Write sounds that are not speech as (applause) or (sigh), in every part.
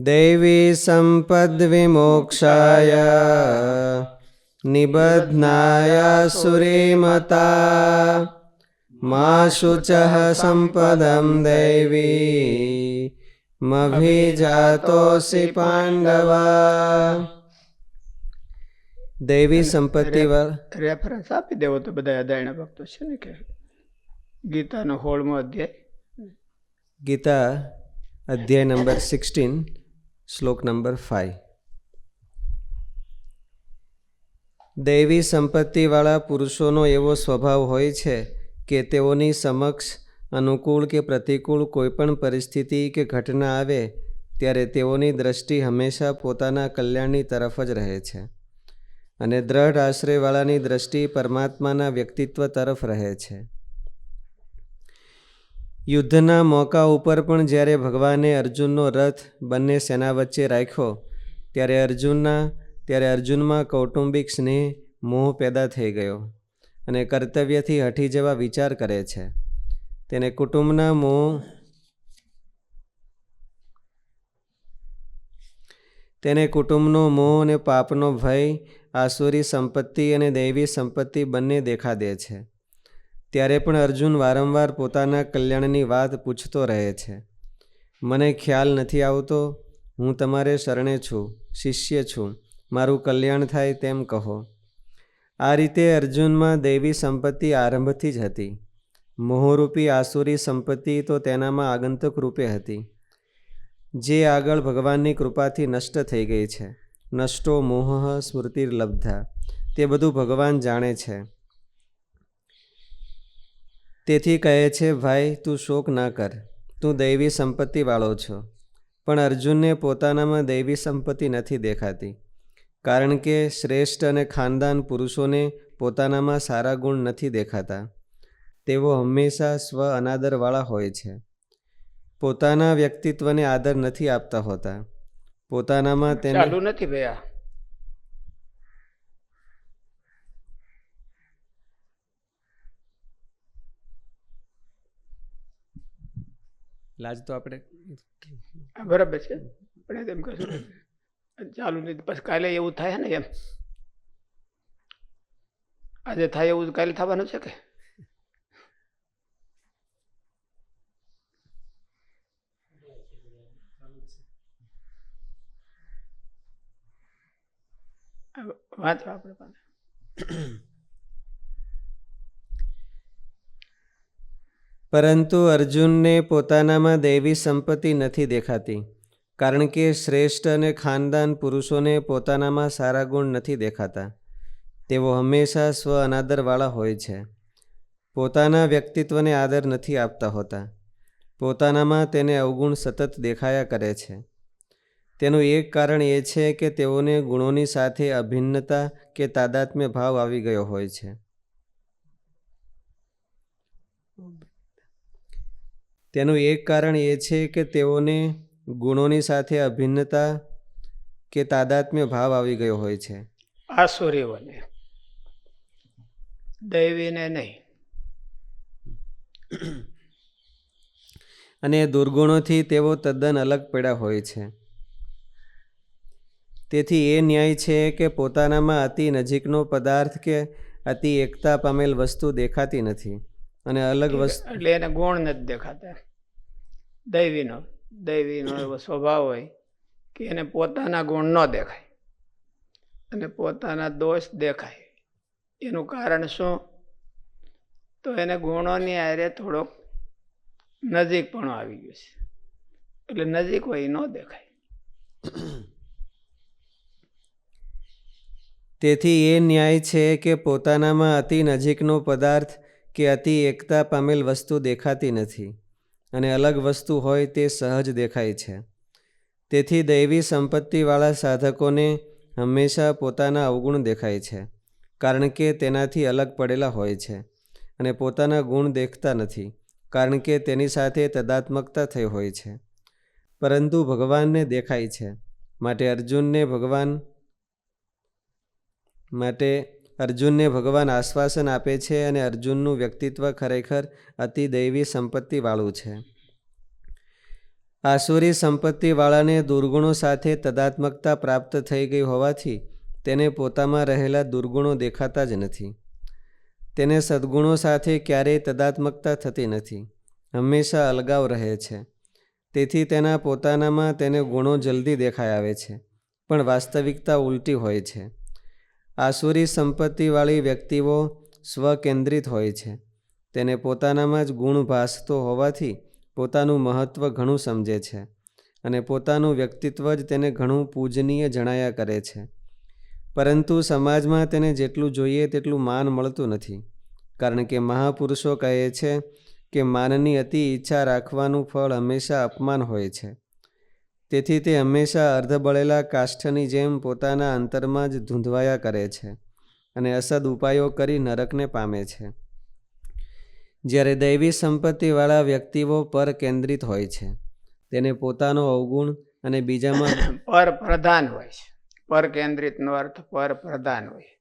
दैवी सम्पद्विमोक्षाय निबध्नाय सुरीमता मा शुचः सम्पदं दैवी મભિજાતોસી પાંડવા દૈવી સંપત્તિ રેફરન્સ આપી દેવો તો બધા અદાયણા ભક્તો છે ને કે ગીતાનો હોળમો અધ્યાય ગીતા અધ્યાય નંબર સિક્સટીન શ્લોક નંબર ફાઈવ દૈવી સંપત્તિવાળા પુરુષોનો એવો સ્વભાવ હોય છે કે તેઓની સમક્ષ અનુકૂળ કે પ્રતિકૂળ કોઈપણ પરિસ્થિતિ કે ઘટના આવે ત્યારે તેઓની દ્રષ્ટિ હંમેશા પોતાના કલ્યાણની તરફ જ રહે છે અને દ્રઢ આશ્રયવાળાની દ્રષ્ટિ પરમાત્માના વ્યક્તિત્વ તરફ રહે છે યુદ્ધના મોકા ઉપર પણ જ્યારે ભગવાને અર્જુનનો રથ બંને સેના વચ્ચે રાખ્યો, ત્યારે અર્જુનના, ત્યારે અર્જુનમાં કૌટુંબિક સ્નેહ, મોહ પેદા થઈ ગયો અને કર્તવ્યથી હટી જવા વિચાર કરે છે. તેને કુટુંબના મોહ તેને કુટુંબનો મોહ અને પાપનો ભય, આસુરી સંપત્તિ અને દૈવી સંપત્તિ બંને દેખા દે છે. ત્યારે પણ અર્જુન વારંવાર પોતાના કલ્યાણની વાત પૂછતો રહે છે. મને ખ્યાલ નથી આવતો. હું તમારે શરણે છું, શિષ્ય છું. મારું કલ્યાણ થાય તેમ કહો. આ રીતે અર્જુનમાં દૈવી સંપત્તિ આરંભથી જ હતી. મોહરૂપી આસુરી સંપત્તિ તો તેનામાં આગંતુક રૂપે હતી. જે આગળ ભગવાનની કૃપાથી નષ્ટ થઈ ગઈ છે. નષ્ટો મોહ સ્મૃતિર્લબ્ધા. તે બધું ભગવાન જાણે છે. તેથી કહે છે ભાઈ તું શોક ના કર. તું દૈવી સંપત્તિવાળો છો. પણ અર્જુનને પોતાનામાં દૈવી સંપત્તિ નથી દેખાતી કારણ કે શ્રેષ્ઠ અને ખાનદાન પુરુષોને પોતાનામાં સારા ગુણ નથી દેખાતા. તેઓ હંમેશા સ્વ અનાદરવાળા હોય છે. પોતાના વ્યક્તિત્વને આદર નથી આપતા હોતા. પોતાનામાં તેને ચાલુ નથી ભયા. લાજ તો આપણે બરાબર છે. પણ એમ કશું. ચાલુ નહીં પછી કાલે એવું થાય ને એમ. આજે થાય એવું કાલે થવાનું છે કે? વાંચો આપણે પાસે પરંતુ અર્જુનને પોતાનામાં દૈવી સંપત્તિ નથી દેખાતી, કારણ કે શ્રેષ્ઠ અને ખાનદાન પુરુષોને પોતાનામાં સારા ગુણ નથી દેખાતા. તેઓ હંમેશા સ્વ અનાદરવાળા હોય છે. પોતાના વ્યક્તિત્વને આદર નથી આપતા હોતા. પોતાનામાં તેને અવગુણ સતત દેખાયા કરે છે. તેનું એક કારણ એ છે કે તેઓને ગુણોની સાથે અભિન્નતા કે તાદાત્મ્ય ભાવ આવી ગયો હોય છે. તેનું એક કારણ એ છે કે તેઓને ગુણોની સાથે અભિન્નતા કે તાદાત્મ્ય ભાવ આવી ગયો હોય છે. આસુરીઓને દૈવીને નહીં. અને દુર્ગુણોથી તેઓ તદ્દન અલગ પડ્યા હોય છે. તેથી એ ન્યાય છે કે પોતાનામાં અતિ નજીકનો પદાર્થ કે અતિ એકતા પામેલ વસ્તુ દેખાતી નથી. અને અલગ વસ્તુ. એટલે એને ગુણ નથી દેખાતા. દૈવીનો દૈવીનો એવો સ્વભાવ હોય કે એને પોતાના ગુણ ન દેખાય અને પોતાના દોષ દેખાય. એનું કારણ શું? તો એને ગુણોની આરે થોડોક નજીક પણ આવી ગયું છે. એટલે નજીક હોય એ ન દેખાય. તેથી એ ન્યાય છે કે પોતાનામાં અતિ નજીકનો પદાર્થ કે અતિ એકતા પામેલ વસ્તુ દેખાતી નથી અને અલગ વસ્તુ હોય તે સહજ દેખાય છે. તેથી દૈવી સંપત્તિવાળા સાધકોને હંમેશા પોતાના અવગુણ દેખાય છે, કારણ કે તેનાથી અલગ પડેલા હોય છે અને પોતાના ગુણ દેખતા નથી, કારણ કે તેની સાથે તદાત્મકતા થઈ હોય છે. પરંતુ ભગવાનને દેખાય છે, માટે અર્જુનને ભગવાન માટે અર્જુનને ભગવાન આશ્વાસન આપે છે અને અર્જુનનું વ્યક્તિત્વ ખરેખર અતિ દૈવી સંપત્તિવાળું છે. આસુરી સંપત્તિવાળાને દુર્ગુણો સાથે તદાત્મકતા પ્રાપ્ત થઈ ગઈ હોવાથી તેને પોતામાં રહેલા દુર્ગુણો દેખાતા જ નથી. તેને સદ્ગુણો સાથે ક્યારેય તદાત્મકતા થતી નથી. હંમેશા અલગાવ રહે છે. તેથી તેના પોતાનામાં તેને ગુણો જલ્દી દેખાઈ આવે છે, પણ વાસ્તવિકતા ઉલટી હોય છે. આસુરી સંપત્તિવાળી વ્યક્તિઓ સ્વકેન્દ્રિત હોય છે. તેને પોતાનામાં જ ગુણ ભાસતો હોવાથી પોતાનું મહત્ત્વ ઘણું સમજે છે અને પોતાનું વ્યક્તિત્વ જ તેને ઘણું પૂજનીય જણાયા કરે છે. પરંતુ સમાજમાં તેને જેટલું જોઈએ તેટલું માન મળતું નથી. કારણ કે મહાપુરુષો કહે છે કે માનની અતિ ઈચ્છા રાખવાનું ફળ હંમેશા અપમાન હોય છે. તેથી તે હંમેશા અર્ધબળેલા કાષ્ઠની જેમ પોતાના અંતરમાં જ ધૂંધવાયા કરે છે અને અસદ ઉપાયો કરી નરકને પામે છે. જ્યારે દૈવી સંપત્તિવાળા વ્યક્તિઓ પર કેન્દ્રિત હોય છે, તેને પોતાનો અવગુણ અને બીજામાં (coughs) પર પ્રધાન હોય છે. પર કેન્દ્રિતનો અર્થ પર પ્રધાન હોય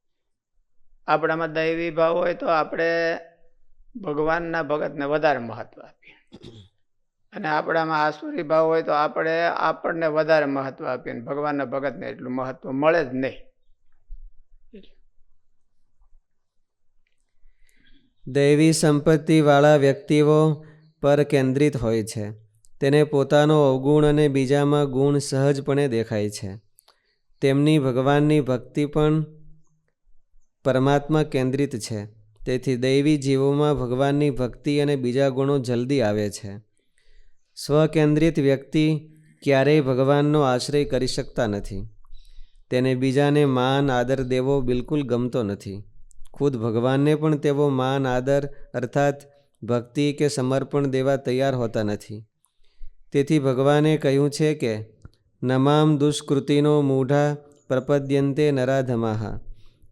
આપણામાં દૈવી ભાવ હોય તો આપણે ભગવાનના ભગતને વધારે મહત્વ આપીએ. અને આપણામાં આસુરી ભાવ હોય તો આપણે આપણને વધારે મહત્વ આપીએ ને ભગવાનના ભગતને એટલું મહત્વ મળે જ નહીં. દૈવી સંપત્તિવાળા વ્યક્તિઓ પર કેન્દ્રિત હોય છે. તેને પોતાનો અવગુણ અને બીજામાં ગુણ સહજપણે દેખાય છે. તેમની ભગવાનની ભક્તિ પણ પરમાત્મા કેન્દ્રિત છે. તેથી દૈવી જીવોમાં ભગવાનની ભક્તિ અને બીજા ગુણો જલ્દી આવે છે. સ્વકેન્દ્રિત વ્યક્તિ ક્યારેય ભગવાનનો આશ્રય કરી શકતા નથી. તેને બીજાને માન, આદર દેવો બિલકુલ ગમતો નથી. ખુદ ભગવાનને પણ તેવો માન, આદર અર્થાત ભક્તિ કે સમર્પણ દેવા તૈયાર હોતા નથી. તેથી ભગવાને કહ્યું છે કે, નમામ દુષ્કૃતિનો મૂઢા પ્રપદ્યંતે નરાધમાહા.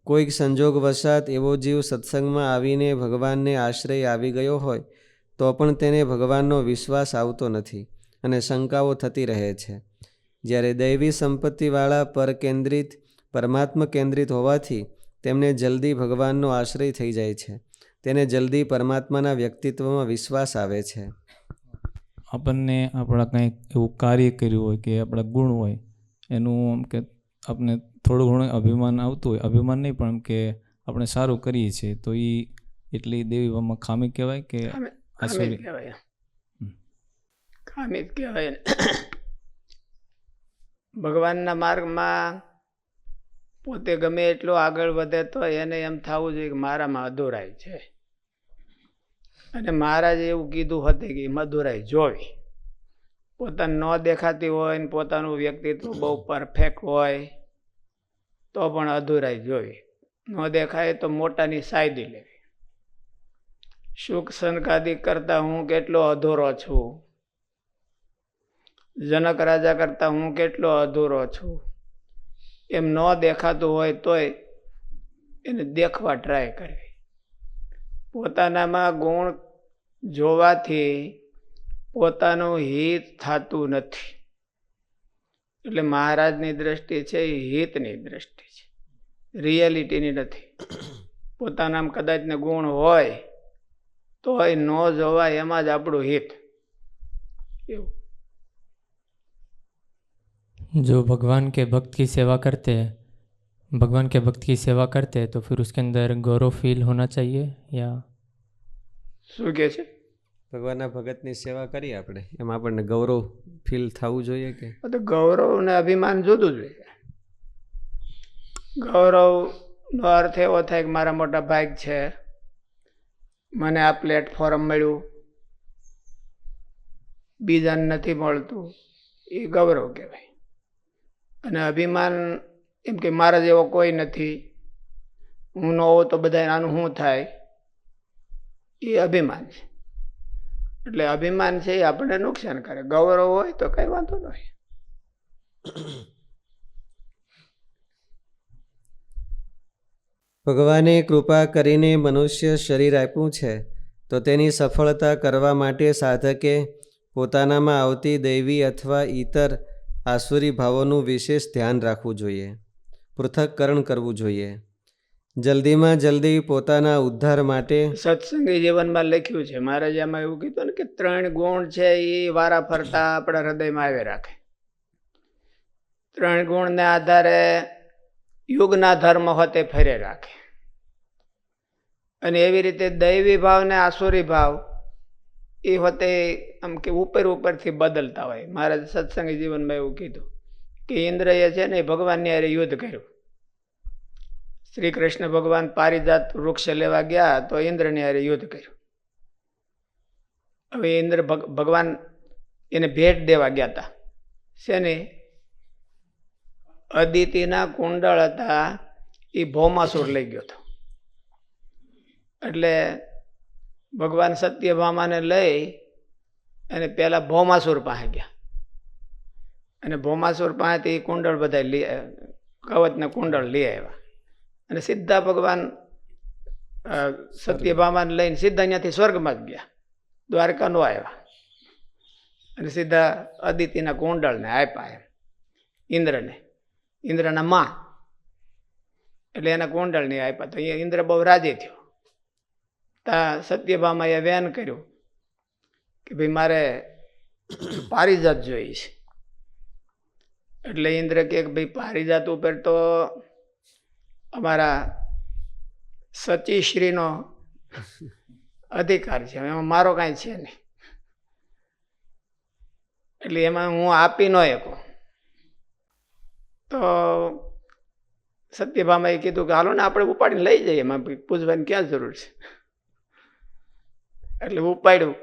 કોઈક સંજોગવશાત એવો જીવ સત્સંગમાં આવીને ભગવાનને આશ્રય આવી ગયો હોય તો પણ તેને ભગવાનનો વિશ્વાસ આવતો નથી અને શંકાઓ થતી રહે છે. જ્યારે દૈવી સંપત્તિવાળા પર કેન્દ્રિત પરમાત્મા કેન્દ્રિત હોવાથી તેમને જલ્દી ભગવાનનો આશ્રય થઈ જાય છે. તેને જલ્દી પરમાત્માના વ્યક્તિત્વમાં વિશ્વાસ આવે છે. આપણને આપણા કંઈક એવું કાર્ય કર્યું હોય કે આપણા ગુણ હોય એનું આમ કે આપણે થોડું ઘણું અભિમાન આવતું હોય અભિમાન નહીં પણ કે આપણે સારું કરીએ છીએ તો એ એટલી દેવીમાં ખામી કહેવાય કે આસુરી કહેવાય હમ. કહેવાય ભગવાનના માર્ગમાં પોતે ગમે એટલો આગળ વધે તો એને એમ થવું જોઈએ કે મારામાં અધૂરાઈ છે. અને મહારાજે એવું કીધું હતું કે મધુરાઈ જોવી. પોતાને ન દેખાતી હોય ને પોતાનું વ્યક્તિત્વ બહુ પરફેક્ટ હોય તો પણ અધૂરાઈ જોવી. ન દેખાય તો મોટાની સાયદી લેવી. સુખ સંકાદી કરતા હું કેટલો અધૂરો છું. જનક રાજા કરતા હું કેટલો અધૂરો છું. એમ ન દેખાતું હોય તોય એને દેખવા ટ્રાય કરવી. પોતાનામાં ગુણ જોવાથી પોતાનું હિત થતું નથી. એટલે મહારાજની દ્રષ્ટિ છે એ હિતની દ્રષ્ટિ છે. રિયાલિટીની નથી. (coughs) પોતાનામાં કદાચને ગુણ હોય તો એ ન જોવાય એમાં જ આપણું હિત એવું जो भगवान के भक्त की सेवा करते हैं भगवान के भक्त की सेवा करते हैं तो फिर उसके अंदर गौरव फील होना चाहिए या શું કે છે ભગવાનના ભગતની સેવા કરીએ આપણે એમાં આપણને ગૌરવ ફીલ થવું જોઈએ કે તો ગૌરવ ને અભિમાન જુદું જોઈએ ગૌરવનો અર્થ એવો થાય કે મારા મોટા ભાગ છે મને આ પ્લેટફોર્મ મળ્યું. બીજાને નથી મળતું. એ ગૌરવ કહેવાય. અને અભિમાન એમ કે મારા જેવો કોઈ નથી. હું ન હોઉં તો બધા આનું શું થાય? એ અભિમાન છે. એટલે અભિમાન છે એ આપણને નુકસાન કરે. ગૌરવ હોય તો કંઈ વાંધો નહીં ભગવાને કૃપા કરીને મનુષ્ય શરીર આપ્યું છે, તો તેની સફળતા કરવા માટે સાધકે પોતાનામાં આવતી દૈવી અથવા ઈતર આસુરી ભાવોનું વિશેષ ધ્યાન રાખવું જોઈએ, પૃથક્કરણ કરવું જોઈએ. જલ્દીમાં જલ્દી પોતાના ઉદ્ધાર માટે સત્સંગી જીવનમાં લખ્યું છે મહારાજામાં એવું કીધું ને કે ત્રણ ગુણ છે એ વારા ફરતા આપણા હૃદયમાં આવી રાખે. ત્રણ ગુણને આધારે યુગના ધર્મ હોતે ફેરે રાખે. અને એવી રીતે દૈવી ભાવ ને આસુરી ભાવ એ હોતે આમ કે ઉપર ઉપરથી બદલતા હોય. મહારાજ સત્સંગી જીવનમાં એવું કીધું કે ઇન્દ્રએ છે ને ભગવાનની હારે યુદ્ધ કર્યું. શ્રી કૃષ્ણ ભગવાન પારિજાત વૃક્ષ લેવા ગયા તો ઇન્દ્રની હારે યુદ્ધ કર્યું. હવે ઇન્દ્ર ભગ- ભગવાન એને ભેટ દેવા ગયા હતા શેની? અદિતિના કુંડળ હતા, એ ભૌમાસુર લઈ ગયો હતો. એટલે ભગવાન સત્યભામાને લઈ અને પહેલાં ભૌમાસુર પાસે ગયા. અને ભૌમાસુર પાસેથી કુંડળ બધા લઈ, કવચને કુંડળ લઈ આવ્યા. અને સીધા ભગવાન સત્યભામાને લઈને સીધા અહીંયાથી સ્વર્ગમાં જ ગયા. દ્વારકા નો આવ્યા. અને સીધા અદિતિના કુંડળને આપ્યા એમ, ઇન્દ્રને. ઇન્દ્રના માં. એટલે એના કુંડળની આપ્યા. તો અહીંયા ઇન્દ્ર બહુ રાજી થયો. સત્યભામાં સત્યભામાએ વેન કર્યું કે ભાઈ મારે પારિજાત જોઈએ છે. એટલે ઇન્દ્ર કે ભાઈ પારિજાત ઉપર તો અમારા સચીશ્રીનો અધિકાર છે. એમાં મારો કાંઈ છે નહીં. એટલે એમાં હું આપી ન શકું. તો સત્યભામાએ કીધું કે હાલો ને આપણે ઉપાડીને લઈ જઈએ. એમાં પૂજવાની ક્યાં જરૂર છે? એટલે ઉપાડ્યું.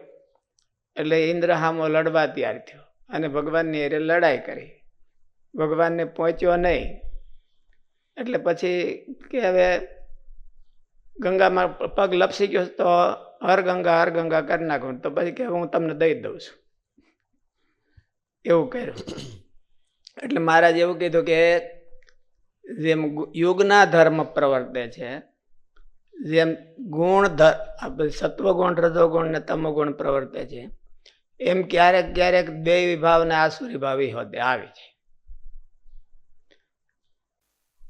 એટલે ઇન્દ્ર હામો લડવા તૈયાર થયો અને ભગવાનની એરે લડાઈ કરી. ભગવાનને પહોંચ્યો નહીં. એટલે પછી કે હવે ગંગામાં પગ લપસી ગયો તો હર ગંગા હર ગંગા કરી નાખું. તો પછી કે હું તમને દઈ દઉં છું. એવું કર્યું. એટલે મહારાજ એવું કીધું કે જેમ યુગના ધર્મ પ્રવર્તે છે, જેમ ગુણ સત્વગુણ, રજોગુણ ને તમોગુણ પ્રવર્તે છે, એમ ક્યારેક ક્યારેક દૈવી ભાવ ને આસુરી ભાવ હોતે આવે છે.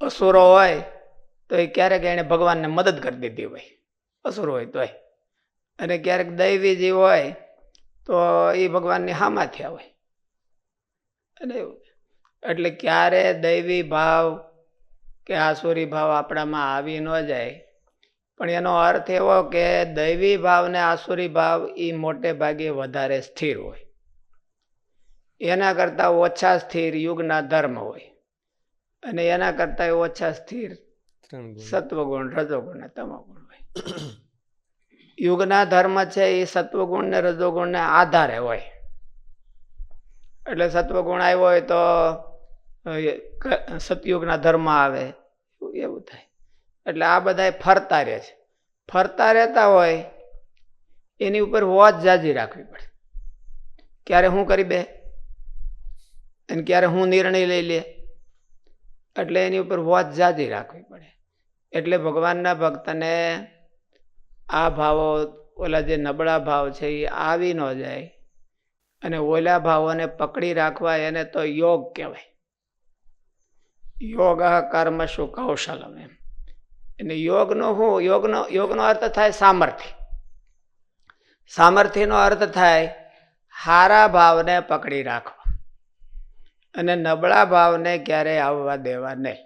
અસુરો હોય તો એ ક્યારેક એને ભગવાનને મદદ કરી દીધી હોય. અસુર હોય તોય. અને ક્યારેક દૈવી જીવ હોય તો એ ભગવાનની હામાં થયા હોય. અને એવું. એટલે ક્યારે દૈવી ભાવ કે આસુરી ભાવ આપણામાં આવી ન જાય. પણ એનો અર્થ એવો કે દૈવી ભાવ ને આસુરી ભાવ એ મોટે ભાગે વધારે સ્થિર હોય. એના કરતાં ઓછા સ્થિર યુગના ધર્મ હોય. અને એના કરતાં ઓછા સ્થિર. સત્વગુણ રજોગુણ ને તમોગુણ હોય. યુગના ધર્મ છે એ સત્વગુણ ને રજોગુણ ને આધારે હોય. એટલે સત્વગુણ આવ્યો હોય તો સતયુગના ધર્મ આવે. એવું- થાય. એટલે આ બધા ફરતા રહે છે. ફરતા રહેતા હોય, એની ઉપર વોચ જાજી રાખવી પડે. ક્યારે હું કરી બે? અને ક્યારે હું નિર્ણય લઈ લે? એટલે એની ઉપર વોચ જાજી રાખવી પડે. એટલે ભગવાનના ભક્તને આ ભાવો, ઓલા જે નબળા ભાવ છે, એ આવી ન જાય. અને ઓલા ભાવોને પકડી રાખવા એને તો યોગ કહેવાય. યોગ કર્મ શું કૌશલમ એમ. એટલે યોગનો શું યોગનો યોગનો અર્થ થાય સામર્થ્ય. સામર્થ્યનો અર્થ થાય હારા ભાવને પકડી રાખવા. અને નબળા ભાવને ક્યારેય આવવા દેવા નહીં.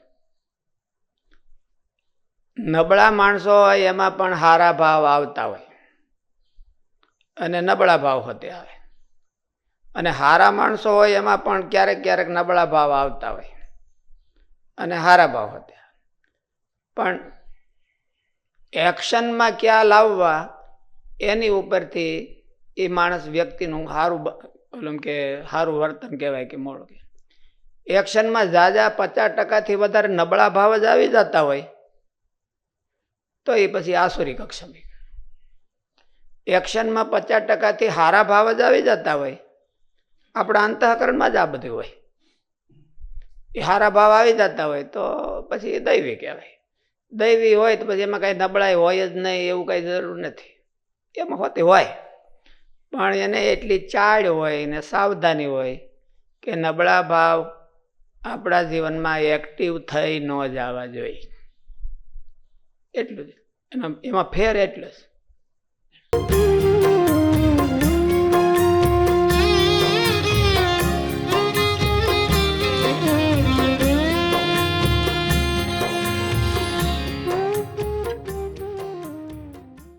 નબળા માણસો હોય એમાં પણ હારા ભાવ આવતા હોય. અને નબળા ભાવ હોતે આવે. અને હારા માણસો હોય એમાં પણ ક્યારેક ક્યારેક નબળા ભાવ આવતા હોય. અને હારા ભાવ હતા. પણ એક્શનમાં ક્યાં લાવવા એની ઉપરથી એ માણસ વ્યક્તિનું સારું ઓલું કે સારું વર્તન કહેવાય કે મોડું કે એક્શનમાં ઝાઝા પચાસ ટકાથી વધારે નબળા ભાવ જ આવી જતા હોય તો એ પછી આસુરી કક્ષમી એક્શનમાં પચાસ ટકાથી હારા ભાવ જ આવી જતા હોય. આપણા અંતઃકરણમાં જ આ બધું હોય. એ હારા ભાવ આવી જતા હોય તો પછી એ દૈવી કહેવાય. દૈવી હોય તો પછી એમાં કાંઈ નબળાઈ હોય જ નહીં, એવું કાંઈ જરૂર નથી. એમાં હોતી હોય. પણ એને એટલી ચાળ હોય ને સાવધાની હોય કે નબળા ભાવ આપણા જીવનમાં એક્ટિવ થઈ ન જવા જોઈએ. એટલું જ. એમાં ફેર એટલો જ.